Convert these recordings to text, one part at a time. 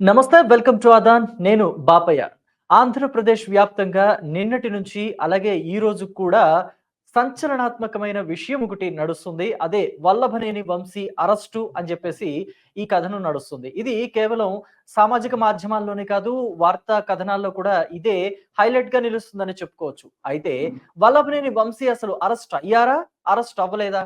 నమస్తే welcome to అదాన్ నేను బాపయ్య. ఆంధ్రప్రదేశ్ వ్యాప్తంగా నిన్నటి నుంచి అలాగే ఈ రోజు కూడా సంచలనాత్మకమైన విషయం ఒకటి నడుస్తుంది. అదే వల్లభనేని వంశీ అరెస్టు అని చెప్పేసి ఈ కథనం నడుస్తుంది. ఇది కేవలం సామాజిక మాధ్యమాల్లోనే కాదు వార్తా కథనాల్లో కూడా ఇదే హైలైట్గా నిలుస్తుందని చెప్పుకోవచ్చు. అయితే వల్లభనేని వంశీ అసలు అరెస్ట్? అయ్యారా? అరెస్ట్ అవ్వలేదా?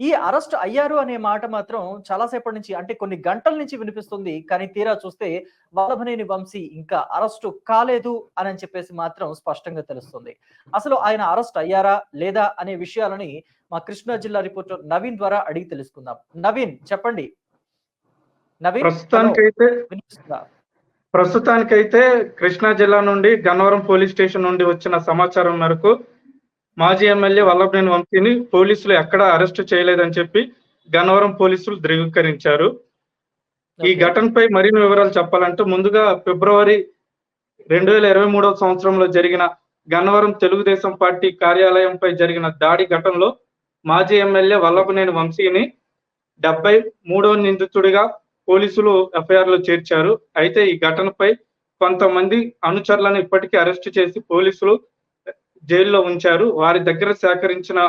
ఈ అరెస్ట్ అయ్యారు అనే మాట మాత్రం చాలాసేపటి నుంచి అంటే కొన్ని గంటల నుంచి వినిపిస్తుంది. కానీ తీరా చూస్తే వల్లభనేని వంశీ ఇంకా అరెస్టు కాలేదు అని చెప్పేసి మాత్రం స్పష్టంగా తెలుస్తుంది. అసలు ఆయన అరెస్ట్ అయ్యారా లేదా అనే విషయాలని మా కృష్ణా జిల్లా రిపోర్టర్ నవీన్ ద్వారా అడిగి తెలుసుకుందాం. నవీన్ చెప్పండి. నవీన్ ప్రస్తుతానికైతే ప్రస్తుతానికైతే కృష్ణా జిల్లా నుండి గన్నవరం పోలీస్ స్టేషన్ నుండి వచ్చిన సమాచారం మేరకు మాజీ ఎమ్మెల్యే వల్లభనేని వంశీని పోలీసులు ఎక్కడా అరెస్ట్ చేయలేదని చెప్పి గన్నవరం పోలీసులు ధృవీకరించారు ఈ. ఘటనపై మరిన్ని వివరాలు చెప్పాలంటే ముందుగా ఫిబ్రవరి రెండు వేల ఇరవై మూడవ సంవత్సరంలో జరిగిన గన్నవరం తెలుగుదేశం పార్టీ కార్యాలయంపై జరిగిన దాడి ఘటనలో మాజీ ఎమ్మెల్యే వల్లభనేని వంశీని డెబ్బై మూడవ నిందితుడిగా పోలీసులు ఎఫ్ఐఆర్లో చేర్చారు అయితే ఈ ఘటనపై కొంతమంది అనుచరులను ఇప్పటికీ అరెస్ట్ చేసి పోలీసులు జైల్లో ఉంచారు. వారి దగ్గర సేకరించిన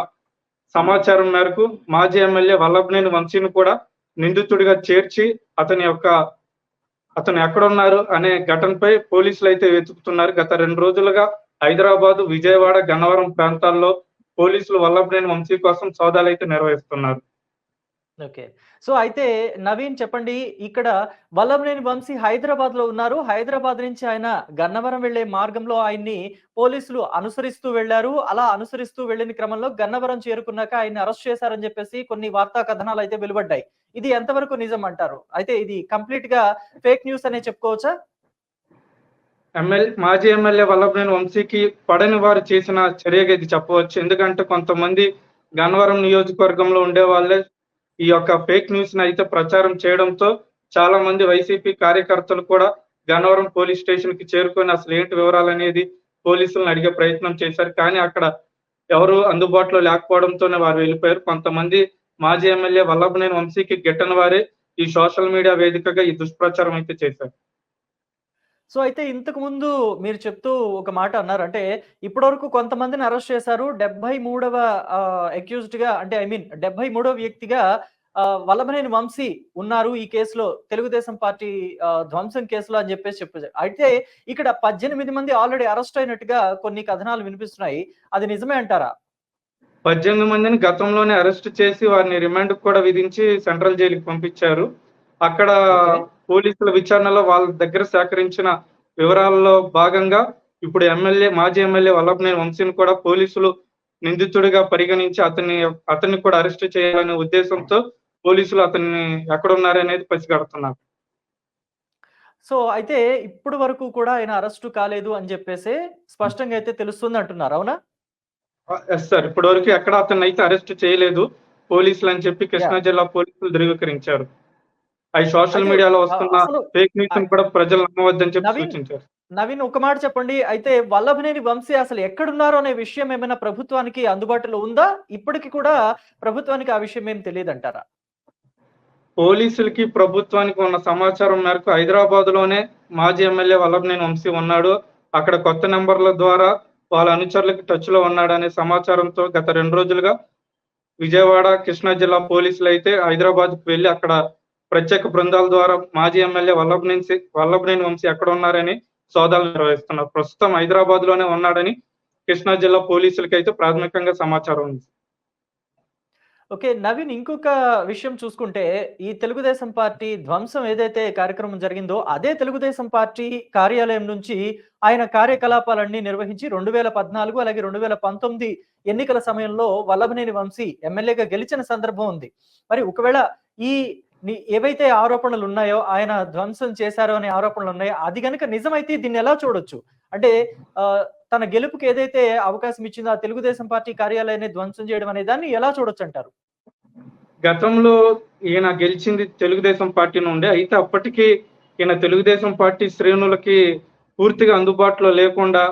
సమాచారం మేరకు మాజీ ఎమ్మెల్యే వల్లభనేని వంశీని కూడా నిందితుడిగా చేర్చి అతని యొక్క అతను ఎక్కడున్నారు అనే ఘటనపై పోలీసులు అయితే వెతుకుతున్నారు. గత రెండు రోజులుగా హైదరాబాద్ విజయవాడ గన్నవరం ప్రాంతాల్లో పోలీసులు వల్లభనేని వంశీ కోసం సోదాలు అయితే నిర్వహిస్తున్నారు. ఓకే. సో అయితే నవీన్ చెప్పండి ఇక్కడ వల్లభనేని వంశీ హైదరాబాద్లో ఉన్నారు. హైదరాబాద్ నుంచి ఆయన గన్నవరం వెళ్ళే మార్గంలో ఆయన్ని పోలీసులు అనుసరిస్తూ వెళ్ళారు అలా అనుసరిస్తూ వెళ్ళిన క్రమంలో గన్నవరం చేరుకున్నాక ఆయన్ని అరెస్ట్ చేశారని చెప్పేసి కొన్ని వార్తా కథనాలు అయితే వెలువడ్డాయి. ఇది ఎంతవరకు నిజం అంటారు? అయితే ఇది కంప్లీట్గా ఫేక్ న్యూస్ అనే చెప్పుకోవచ్చా? ఎమ్మెల్యే మాజీ ఎమ్మెల్యే వల్లభనేని వంశీకి పడని వారు చేసిన చర్యగా ఇది చెప్పవచ్చు. ఎందుకంటే కొంతమంది గన్నవరం నియోజకవర్గంలో ఉండే వాళ్ళే ఈ యొక్క ఫేక్ న్యూస్ని అయితే ప్రచారం చేయడంతో చాలా మంది వైసీపీ కార్యకర్తలు కూడా గన్నవరం పోలీస్ స్టేషన్కి చేరుకొని అసలు ఏంటి వివరాలు అనేది పోలీసులను అడిగే ప్రయత్నం చేశారు. కానీ అక్కడ ఎవరు అందుబాటులో లేకపోవడంతోనే వారు వెళ్ళిపోయారు. కొంతమంది మాజీ ఎమ్మెల్యే వల్లభనేని వంశీకి గిట్టని వారే ఈ సోషల్ మీడియా వేదికగా ఈ దుష్ప్రచారం అయితే చేశారు. సో అయితే ఇంతకు ముందు మీరు చెప్తూ ఒక మాట అన్నారు. అంటే ఇప్పటివరకు కొంతమందిని అరెస్ట్ చేశారు. డెబ్బై మూడవ అక్యూజ్డ్గా అంటే ఐ మీన్ డెబ్బై మూడవ వ్యక్తిగా వల్లభనేని వంశీ ఉన్నారు ఈ కేసులో. తెలుగుదేశం పార్టీ ధ్వంసం కేసులో అని చెప్పేసి చెప్పారు అయితే ఇక్కడ పద్దెనిమిది మంది ఆల్రెడీ అరెస్ట్ అయినట్టుగా కొన్ని కథనాలు వినిపిస్తున్నాయి. అది నిజమే అంటారా? పద్దెనిమిది మందిని గతంలోనే అరెస్ట్ చేసి వారిని రిమాండ్ కూడా విధించి సెంట్రల్ జైలుకి పంపించారు. అక్కడ. పోలీసుల విచారణలో వాళ్ళ దగ్గర సేకరించిన వివరాల్లో భాగంగా ఇప్పుడు ఎమ్మెల్యే మాజీ ఎమ్మెల్యే వల్లభనేని వంశీని కూడా పోలీసులు నిందితుడిగా పరిగణించి అతన్ని అతన్ని కూడా అరెస్ట్ చేయాలనే ఉద్దేశంతో పోలీసులు అతన్ని ఎక్కడున్నారనేది పసిగడుతున్నారు. సో అయితే ఇప్పుడు వరకు కూడా ఆయన అరెస్టు కాలేదు అని చెప్పేసి స్పష్టంగా అయితే తెలుస్తుంది అంటున్నారు అవునా? Yes sir. ఇప్పటి వరకు ఎక్కడ అతన్ని అయితే అరెస్ట్ చేయలేదు. పోలీసులు అని చెప్పి కృష్ణా జిల్లా పోలీసులు ధృవీకరించారు. అవి సోషల్ మీడియాలో వస్తున్న ఫేక్ న్యూస్ కూడా ప్రజలు నమ్మవద్దని చెప్పి సూచించారు. నవీన్ ఒక మాట చెప్పండి. అయితే వల్లభనేని వంశీ అసలు ఎక్కడున్నారు అనే విషయం ఏమైనా ప్రభుత్వానికి అందుబాటులో ఉందా? ఇప్పటికి కూడా ప్రభుత్వానికి ఆ విషయం ఏం తెలియదు అంటారా పోలీసులకి ప్రభుత్వానికి ఉన్న సమాచారం మేరకు హైదరాబాద్లోనే మాజీ ఎమ్మెల్యే వల్లభనేని వంశీ ఉన్నాడు. అక్కడ కొత్త నెంబర్ల ద్వారా వాళ్ళ అనుచరులకి టచ్లో ఉన్నాడు అనే సమాచారంతో గత రెండు రోజులుగా విజయవాడ కృష్ణా జిల్లా పోలీసులు అయితే హైదరాబాద్కు వెళ్ళి అక్కడ ప్రత్యేక బృందాల ద్వారా మాజీ ఎమ్మెల్యే వల్లభనేని వల్లభనేని వంశీ ఎక్కడ ఉన్నారని సోదాలు నిర్వహిస్తున్నారు. ప్రస్తుతం హైదరాబాద్లోనే ఉన్నాడని కృష్ణా జిల్లా పోలీసులకి అయితే ప్రాథమికంగా సమాచారం ఉంది. ఓకే నవీన్ ఇంకొక విషయం చూసుకుంటే ఈ తెలుగుదేశం పార్టీ ధ్వంసం ఏదైతే కార్యక్రమం జరిగిందో అదే తెలుగుదేశం పార్టీ కార్యాలయం నుంచి ఆయన కార్యకలాపాలన్నీ నిర్వహించి రెండు వేల పద్నాలుగు అలాగే రెండు వేల పంతొమ్మిది ఎన్నికల సమయంలో వల్లభనేని వంశీ ఎమ్మెల్యేగా గెలిచిన సందర్భం ఉంది. మరి ఒకవేళ ఈ నీ ఏవైతే ఆరోపణలు ఉన్నాయో ఆయన ధ్వంసం చేశారో అనే ఆరోపణలు ఉన్నాయో అది గనుక నిజమైతే దీన్ని ఎలా చూడొచ్చు? అంటే ఆ, తన గెలుపుకి ఏదైతే అవకాశం ఇచ్చిందో ఆ తెలుగుదేశం పార్టీ కార్యాలయాన్ని ధ్వంసం చేయడం అనే దాన్ని ఎలా చూడొచ్చు అంటారు? గతంలో ఈయన గెలిచింది తెలుగుదేశం పార్టీ నుండి అయితే అప్పటికి ఈయన తెలుగుదేశం పార్టీ శ్రేణులకి పూర్తిగా అందుబాటులో లేకుండా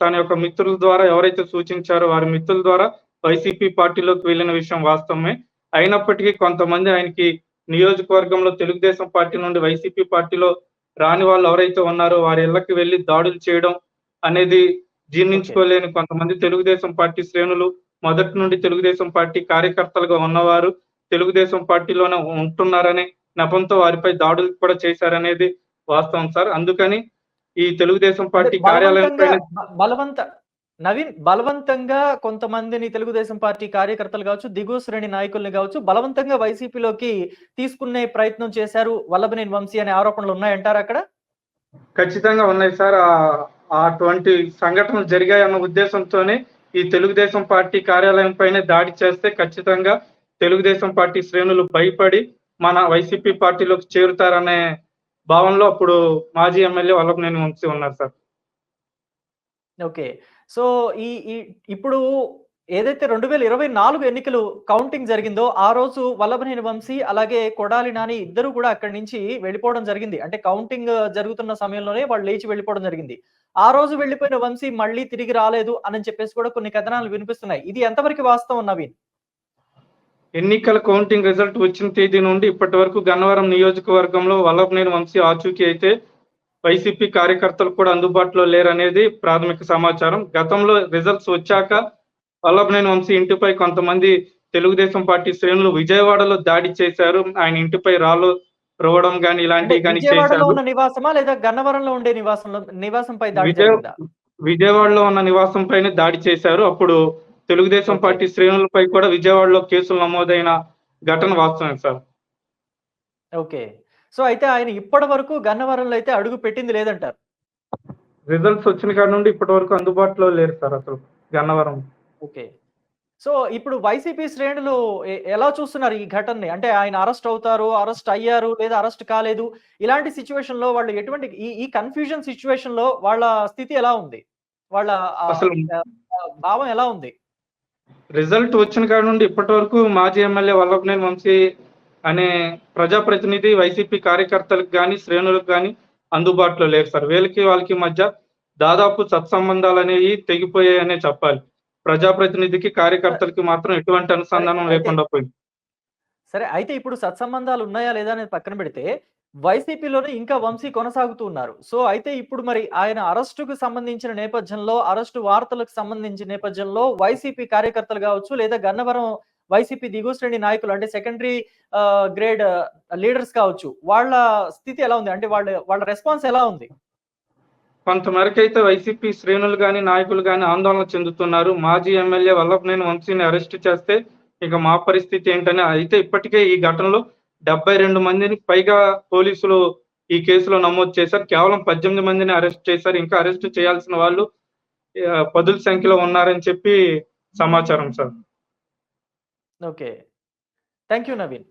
తన యొక్క మిత్రుల ద్వారా ఎవరైతే సూచించారో వారి మిత్రుల ద్వారా వైసీపీ పార్టీలోకి వెళ్ళిన విషయం వాస్తవమే. అయినప్పటికీ కొంతమంది ఆయనకి నియోజకవర్గంలో తెలుగుదేశం పార్టీ నుండి వైసీపీ పార్టీలో రాని వాళ్ళు ఎవరైతే ఉన్నారో వారి ఇళ్ళకి వెళ్ళి దాడులు చేయడం అనేది జీర్ణించుకోలేని కొంతమంది తెలుగుదేశం పార్టీ శ్రేణులు మొదటి నుండి తెలుగుదేశం పార్టీ కార్యకర్తలుగా ఉన్నవారు తెలుగుదేశం పార్టీలోనే ఉంటున్నారనే నెపంతో వారిపై దాడులు కూడా చేశారనేది వాస్తవం సార్. అందుకని ఈ తెలుగుదేశం పార్టీ కార్యాలయం బలవంత నవీన్ బలవంతంగా కొంతమందిని తెలుగుదేశం పార్టీ కార్యకర్తలు కావచ్చు దిగువ శ్రేణి నాయకుల్ని కావచ్చు బలవంతంగా వైసీపీలోకి తీసుకునే ప్రయత్నం చేశారు వల్లభనేని వంశీ అనే ఆరోపణలు ఉన్నాయంటారు అక్కడ? ఖచ్చితంగా ఉన్నాయి సార్. అటువంటి సంఘటనలు జరిగాయన్న ఉద్దేశంతోనే ఈ తెలుగుదేశం పార్టీ కార్యాలయం పైన దాడి చేస్తే ఖచ్చితంగా తెలుగుదేశం పార్టీ శ్రేణులు భయపడి మన వైసీపీ పార్టీలోకి చేరుతారనే భావనలో అప్పుడు మాజీ ఎమ్మెల్యే వల్లభనేని వంశీ ఉన్నారు సార్. ఓకే. సో ఈ ఇప్పుడు ఏదైతే రెండు వేల ఇరవై నాలుగు ఎన్నికలు కౌంటింగ్ జరిగిందో ఆ రోజు వల్లభనేని వంశీ అలాగే కొడాలి నాని ఇద్దరు కూడా అక్కడి నుంచి వెళ్ళిపోవడం జరిగింది. అంటే కౌంటింగ్ జరుగుతున్న సమయంలోనే వాళ్ళు లేచి వెళ్ళిపోవడం జరిగింది. ఆ రోజు వెళ్ళిపోయిన వంశీ మళ్ళీ తిరిగి రాలేదు అని చెప్పేసి కూడా కొన్ని కథనాలు వినిపిస్తున్నాయి. ఇది ఎంతవరకు వాస్తవం నవీన్? ఎన్నికల కౌంటింగ్ రిజల్ట్ వచ్చిన తేదీ నుండి ఇప్పటి వరకు గన్నవరం నియోజకవర్గంలో వల్లభనేని వంశీ ఆచూకీ అయితే వైసీపీ కార్యకర్తలు కూడా అందుబాటులో లేరనేది ప్రాథమిక సమాచారం. గతంలో రిజల్ట్స్ వచ్చాక వల్లభనేని వంశీ ఇంటిపై కొంతమంది తెలుగుదేశం పార్టీ శ్రేణులు విజయవాడలో దాడి చేశారు. ఆయన ఇంటిపై రాళ్ళు రువ్వడం కానీ ఇలాంటివి కానీ విజయవాడలో చేశారు. నివాసమా లేదా గన్నవరంలో ఉండే నివాసంలో నివాసంపై విజయవాడలో ఉన్న నివాసం పైన దాడి చేశారు. అప్పుడు తెలుగుదేశం. పార్టీ శ్రేణులపై కూడా విజయవాడలో కేసులు నమోదైన ఘటన వాస్తవం సార్. ఓకే. సో అయితే ఆయన ఇప్పటి వరకు గన్నవరంలో అయితే అడుగు పెట్టింది లేదంటారు. రిజల్ట్స్ వచ్చిన కాడ నుండి ఇప్పటి వరకు అందుబాటులో లేరు సార్ అసలు గన్నవరం. ఓకే. సో ఇప్పుడు వైసీపీ శ్రేణులు ఎలా చూస్తున్నారు ఈ ఘటనని? అంటే ఆయన అరెస్ట్ అవుతారు అరెస్ట్ అయ్యారు లేదా అరెస్ట్ కాలేదు. ఇలాంటి సిచ్యువేషన్లో వాళ్ళు ఎటువంటి ఈ ఈ కన్ఫ్యూజన్ సిచ్యువేషన్లో వాళ్ళ స్థితి ఎలా ఉంది? వాళ్ళ భావం ఎలా ఉంది? రిజల్ట్ వచ్చిన కాడ నుండి ఇప్పటి వరకు మాజీ ఎమ్మెల్యే వల్లభనేని వంశీ అనే ప్రజాప్రతినిధి వైసీపీ కార్యకర్తలకు కానీ శ్రేణులకు కానీ అందుబాటులో లేరు సార్. వీళ్ళకి వాళ్ళకి మధ్య దాదాపు సత్సంబంధాలు అనేవి తెగిపోయాయనే చెప్పాలి. ప్రజాప్రతినిధికి కార్యకర్తలకి మాత్రం ఎటువంటి అనుసంధానం లేకుండా పోయింది. సరే అయితే ఇప్పుడు సత్సంబంధాలు ఉన్నాయా లేదా అనేది పక్కన పెడితే వైసీపీలోనే ఇంకా వంశీ కొనసాగుతూ ఉన్నారు. సో అయితే ఇప్పుడు మరి ఆయన అరెస్టుకు సంబంధించిన నేపథ్యంలో అరెస్టు వార్తలకు సంబంధించిన నేపథ్యంలో వైసీపీ కార్యకర్తలు కావచ్చు లేదా గన్నవరం వైసీపీ దిగువ శ్రేణి నాయకులు అంటే సెకండరీ గ్రేడ్ లీడర్స్ కావచ్చు వాళ్ళ స్థితి ఎలా ఉంది? అంటే వాళ్ళ వాళ్ళ రెస్పాన్స్ ఎలా ఉంది? కొంతమేరకు అయితే వైసీపీ శ్రేణులు కానీ నాయకులు కానీ ఆందోళన చెందుతున్నారు. మాజీ ఎమ్మెల్యే వల్లభనేని వంశీని అరెస్ట్ చేస్తే ఇక మా పరిస్థితి ఏంటని అయితే ఇప్పటికే ఈ ఘటనలో డెబ్బై రెండు మందిని పైగా పోలీసులు ఈ కేసులో నమోదు చేశారు. కేవలం పద్దెనిమిది మందిని అరెస్ట్ చేశారు. ఇంకా అరెస్ట్ చేయాల్సిన వాళ్ళు పదుల సంఖ్యలో ఉన్నారని చెప్పి సమాచారం sir. Okay thank you Naveen